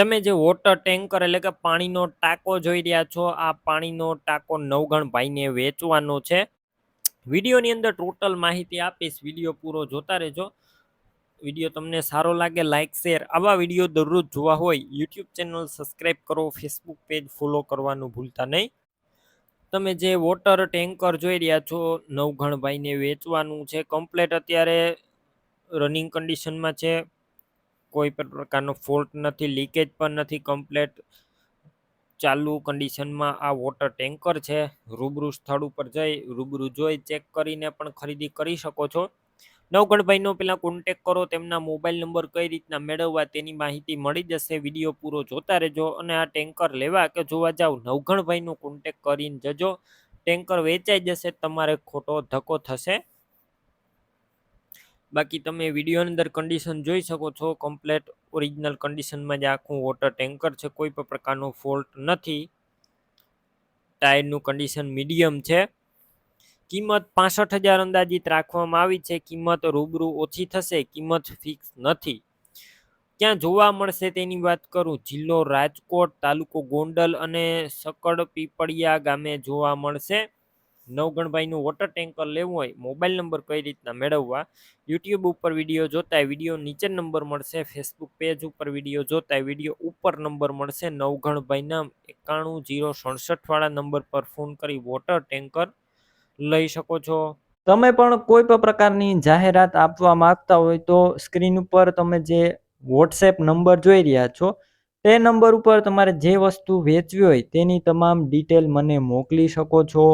તમે જે water tanker એટલે કે પાણીનો ટાંકો જોઈ રહ્યા છો, આ પાણીનો ટાંકો નવગણ ભાઈને વેચવાનો છે. વિડીયોની અંદર ટોટલ માહિતી આપીશ, વીડિયો પૂરો જોતા રહેજો. વીડિયો તમને સારો લાગે લાઇક શેર આવા વીડિયો દરરોજ જોવા હોય યુટ્યુબ ચેનલ સબસ્ક્રાઈબ કરો ફેસબુક પેજ ફોલો કરવાનું ભૂલતા નહીં. તમે જે વોટર ટેન્કર જોઈ રહ્યા છો નવઘણભાઈને વેચવાનું છે કમ્પ્લેટ અત્યારે રનિંગ કન્ડિશનમાં છે. કોઈ પણ પ્રકારનો ફોલ્ટ નથી લીકેજ પણ નથી કમ્પ્લેટ ચાલુ કન્ડિશનમાં આ વોટર ટેન્કર છે, રૂબરૂ સ્થળ ઉપર જઈ, રૂબરૂ જોઈ ચેક કરીને પણ ખરીદી કરી શકો છો. નવગણભાઈનો પેલા કોન્ટેક કરો, તેમના મોબાઈલ નંબર કઈ રીતના મેળવવા તેની માહિતી મળી જશે વીડિયો પૂરો જોતા રહેજો અને આ ટેન્કર લેવા કે જોવા જાવ, નવગણભાઈનો કોન્ટેક કરીને જજો. ટેન્કર વેચાઈ જશે, તમારે ખોટો ધક્કો થશે. બાકી તમે વિડીયોની અંદર કન્ડિશન જોઈ શકો છો. કમ્પ્લેટ ઓરિજિનલ કન્ડિશનમાં જ આખું વોટર ટેન્કર છે. કોઈ પણ પ્રકારનો ફોલ્ટ નથી. ટાયરનું કન્ડિશન મીડિયમ છે. કિંમત પાસઠ હજાર અંદાજિત રાખવામાં આવી છે. કિંમત રૂબરૂ ઓછી થશે. કિંમત ફિક્સ નથી. ક્યાં જોવા મળશે તેની વાત કરું. જિલ્લો રાજકોટ, તાલુકો ગોંડલ અને સકડ પીપળિયા ગામે જોવા મળશે. નવગણભાઈનું વોટર ટેન્કર લેવું હોય મોબાઈલ નંબર કઈ રીતના મેળવવા? યુટ્યુબ ઉપર વીડિયો જોતા વીડિયો નીચે નંબર મળશે. ફેસબુક પેજ ઉપર વીડિયો જોતા વીડિયો ઉપર નંબર મળશે. નવગણભાઈના એકાણું જીરો સડસઠવાળા નંબર પર ફોન કરી વોટર ટેન્કર લઈ શકો છો. તમે પણ કોઈ પણ પ્રકારની જાહેરાત આપવા માંગતા હોય તો સ્ક્રીન ઉપર તમે જે વોટ્સએપ નંબર જોઈ રહ્યા છો, તે નંબર ઉપર તમારે જે વસ્તુ વેચવી હોય તેની તમામ ડિટેલ મને મોકલી શકો છો.